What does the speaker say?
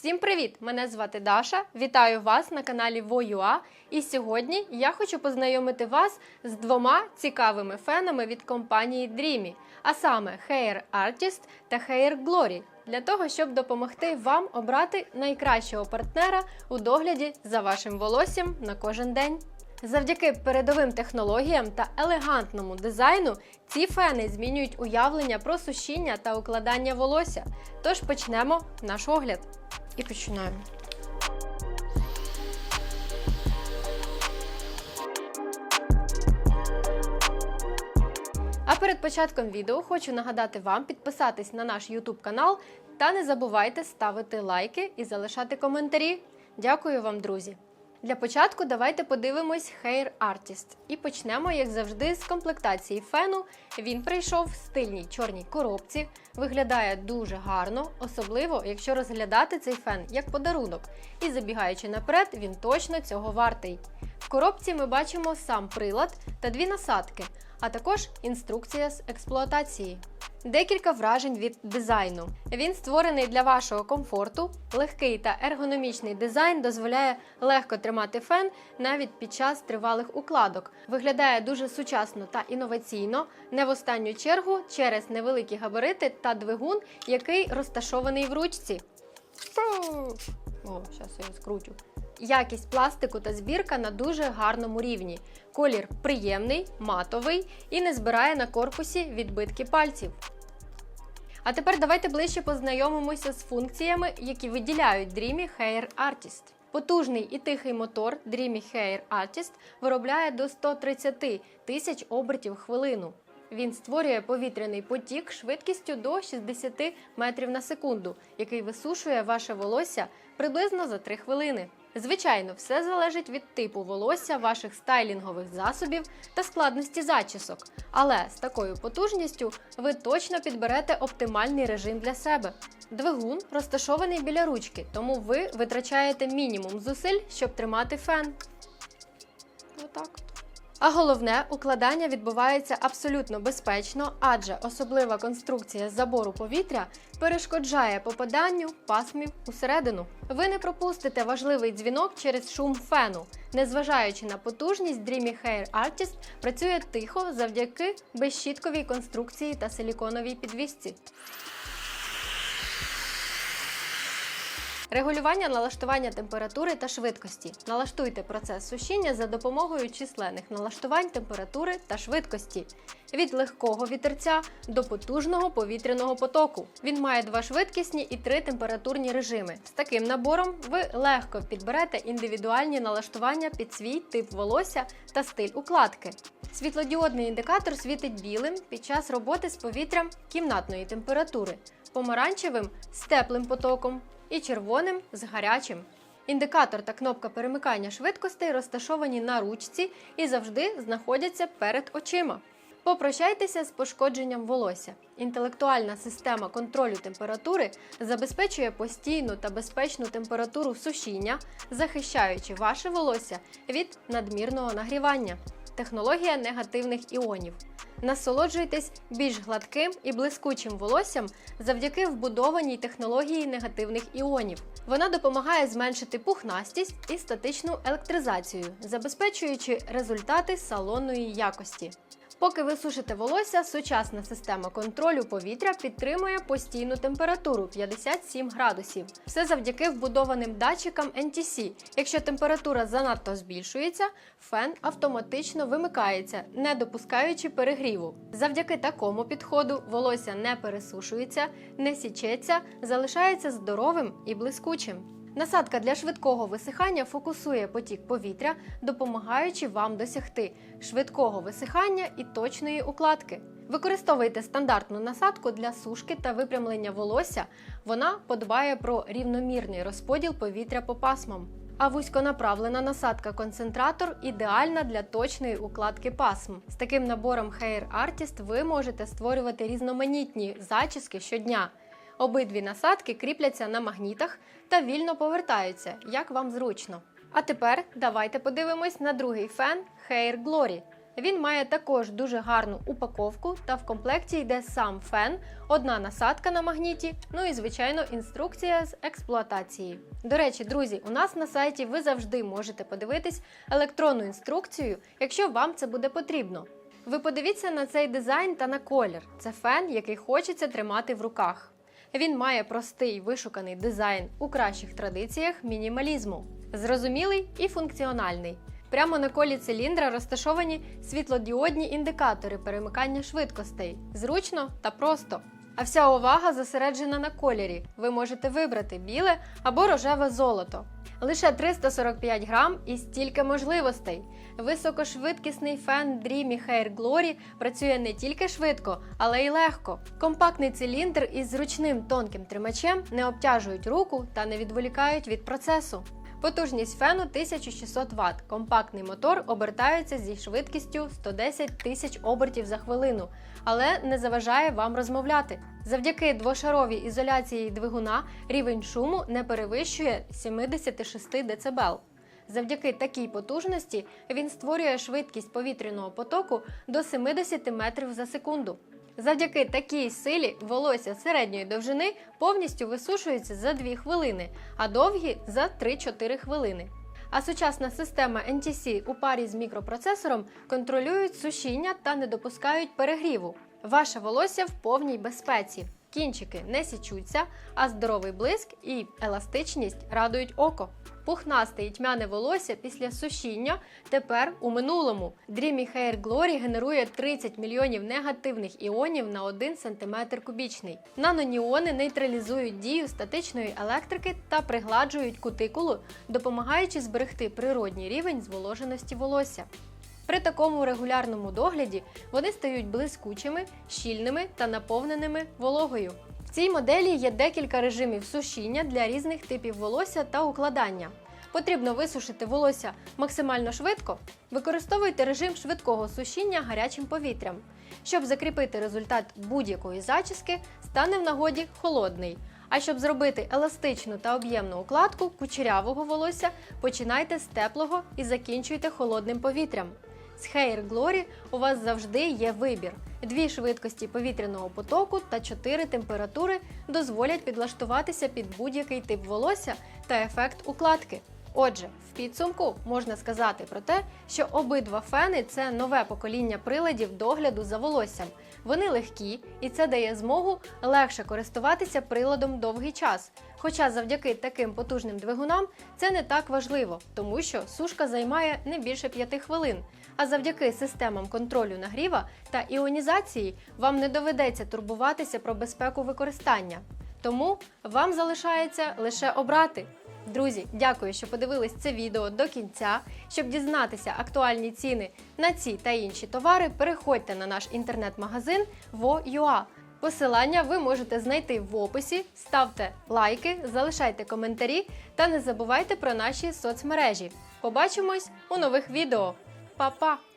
Всім привіт! Мене звати Даша. Вітаю вас на каналі Воюа. І сьогодні я хочу познайомити вас з двома цікавими фенами від компанії Dreamy, а саме Hair Artist та Hair Glory, для того, щоб допомогти вам обрати найкращого партнера у догляді за вашим волоссям на кожен день. Завдяки передовим технологіям та елегантному дизайну ці фени змінюють уявлення про сушіння та укладання волосся. Тож почнемо наш огляд. І починаємо. А перед початком відео хочу нагадати вам підписатись на наш YouTube канал та не забувайте ставити лайки і залишати коментарі. Дякую вам, друзі! Для початку давайте подивимось Hair Artist. І почнемо, як завжди, з комплектації фену. Він прийшов в стильній чорній коробці, виглядає дуже гарно, особливо якщо розглядати цей фен як подарунок. І забігаючи наперед, він точно цього вартий. В коробці ми бачимо сам прилад та дві насадки, а також інструкція з експлуатації. Декілька вражень від дизайну. Він створений для вашого комфорту. Легкий та ергономічний дизайн дозволяє легко тримати фен навіть під час тривалих укладок. Виглядає дуже сучасно та інноваційно, не в останню чергу через невеликі габарити та двигун, який розташований в ручці. О, зараз я скручу. Якість пластику та збірка на дуже гарному рівні. Колір приємний, матовий і не збирає на корпусі відбитки пальців. А тепер давайте ближче познайомимося з функціями, які виділяють Dreamy Hair Artist. Потужний і тихий мотор Dreamy Hair Artist виробляє до 130 тисяч обертів хвилину. Він створює повітряний потік швидкістю до 60 метрів на секунду, який висушує ваше волосся приблизно за 3 хвилини. Звичайно, все залежить від типу волосся, ваших стайлінгових засобів та складності зачісок. Але з такою потужністю ви точно підберете оптимальний режим для себе. Двигун розташований біля ручки, тому ви витрачаєте мінімум зусиль, щоб тримати фен. Отак. А головне, укладання відбувається абсолютно безпечно, адже особлива конструкція забору повітря перешкоджає попаданню пасмів усередину. Ви не пропустите важливий дзвінок через шум фену. Незважаючи на потужність, Dreamy Hair Artist працює тихо завдяки безщітковій конструкції та силіконовій підвісці. Регулювання налаштування температури та швидкості. Налаштуйте процес сушіння за допомогою численних налаштувань температури та швидкості. Від легкого вітерця до потужного повітряного потоку. Він має два швидкісні і три температурні режими. З таким набором ви легко підберете індивідуальні налаштування під свій тип волосся та стиль укладки. Світлодіодний індикатор світить білим під час роботи з повітрям кімнатної температури, помаранчевим з теплим потоком і червоним з гарячим. Індикатор та кнопка перемикання швидкостей розташовані на ручці і завжди знаходяться перед очима. Попрощайтеся з пошкодженням волосся. Інтелектуальна система контролю температури забезпечує постійну та безпечну температуру сушіння, захищаючи ваше волосся від надмірного нагрівання. Технологія негативних іонів. Насолоджуйтесь більш гладким і блискучим волоссям завдяки вбудованій технології негативних іонів. Вона допомагає зменшити пухнастість і статичну електризацію, забезпечуючи результати салонної якості. Поки ви сушите волосся, сучасна система контролю повітря підтримує постійну температуру 57 градусів. Все завдяки вбудованим датчикам NTC. Якщо температура занадто збільшується, фен автоматично вимикається, не допускаючи перегріву. Завдяки такому підходу волосся не пересушується, не січеться, залишається здоровим і блискучим. Насадка для швидкого висихання фокусує потік повітря, допомагаючи вам досягти швидкого висихання і точної укладки. Використовуйте стандартну насадку для сушки та випрямлення волосся. Вона подбає про рівномірний розподіл повітря по пасмам. А вузьконаправлена насадка-концентратор ідеальна для точної укладки пасм. З таким набором Hair Artist ви можете створювати різноманітні зачіски щодня. Обидві насадки кріпляться на магнітах та вільно повертаються, як вам зручно. А тепер давайте подивимось на другий фен Hair Glory. Він має також дуже гарну упаковку та в комплекті йде сам фен, одна насадка на магніті, ну і звичайно інструкція з експлуатації. До речі, друзі, у нас на сайті ви завжди можете подивитись електронну інструкцію, якщо вам це буде потрібно. Ви подивіться на цей дизайн та на колір. Це фен, який хочеться тримати в руках. Він має простий вишуканий дизайн у кращих традиціях мінімалізму, зрозумілий і функціональний. Прямо на колі циліндра розташовані світлодіодні індикатори перемикання швидкостей. Зручно та просто. А вся увага зосереджена на кольорі. Ви можете вибрати біле або рожеве золото. Лише 345 грам і стільки можливостей. Високошвидкісний фен Dreamy Hair Glory працює не тільки швидко, але й легко. Компактний циліндр із зручним тонким тримачем не обтяжують руку та не відволікають від процесу. Потужність фену 1600 Вт. Компактний мотор обертається зі швидкістю 110 тисяч обертів за хвилину, але не заважає вам розмовляти. Завдяки двошаровій ізоляції двигуна рівень шуму не перевищує 76 дБ. Завдяки такій потужності він створює швидкість повітряного потоку до 70 метрів за секунду. Завдяки такій силі волосся середньої довжини повністю висушується за 2 хвилини, а довгі за 3-4 хвилини. А сучасна система NTC у парі з мікропроцесором контролюють сушіння та не допускають перегріву. Ваше волосся в повній безпеці. Кінчики не січуться, а здоровий блиск і еластичність радують око. Пухнасте і тьмяне волосся після сушіння тепер у минулому. Dreamy Hair Glory генерує 30 мільйонів негативних іонів на 1 см кубічний. Наноніони нейтралізують дію статичної електрики та пригладжують кутикулу, допомагаючи зберегти природній рівень зволоженості волосся. При такому регулярному догляді вони стають блискучими, щільними та наповненими вологою. В цій моделі є декілька режимів сушіння для різних типів волосся та укладання. Потрібно висушити волосся максимально швидко. Використовуйте режим швидкого сушіння гарячим повітрям. Щоб закріпити результат будь-якої зачіски, стане в нагоді холодний. А щоб зробити еластичну та об'ємну укладку кучерявого волосся, починайте з теплого і закінчуйте холодним повітрям. З Hair Glory у вас завжди є вибір. Дві швидкості повітряного потоку та чотири температури дозволять підлаштуватися під будь-який тип волосся та ефект укладки. Отже, в підсумку можна сказати про те, що обидва фени це нове покоління приладів догляду за волоссям. Вони легкі, і це дає змогу легше користуватися приладом довгий час. Хоча завдяки таким потужним двигунам це не так важливо, тому що сушка займає не більше 5 хвилин. А завдяки системам контролю нагріва та іонізації вам не доведеться турбуватися про безпеку використання. Тому вам залишається лише обрати. Друзі, дякую, що подивились це відео до кінця. Щоб дізнатися актуальні ціни на ці та інші товари, переходьте на наш інтернет-магазин vo.ua. Посилання ви можете знайти в описі. Ставте лайки, залишайте коментарі та не забувайте про наші соцмережі. Побачимось у нових відео. Па-па!